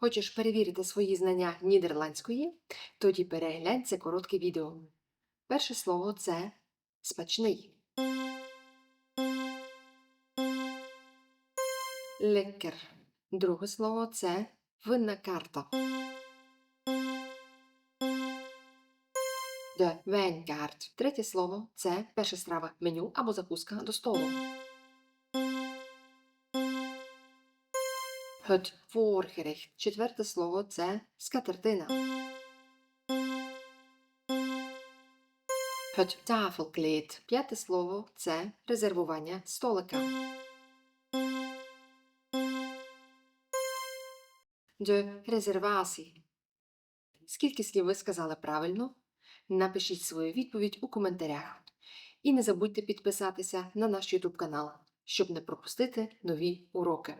Хочеш перевірити свої знання нідерландської? Тоді переглянь це коротке відео. Перше слово це смачний. Lekker. Друге слово це винна карта. De wijnkaart. Третє слово це перша страва меню або закуска до столу. Het voorgerecht. Четверте слово це скатертина. Het tafelkleed. П'яте слово це резервування столика. De резервації. Скільки слів ви сказали правильно? Напишіть свою відповідь у коментарях. І не забудьте підписатися на наш YouTube канал, щоб не пропустити нові уроки.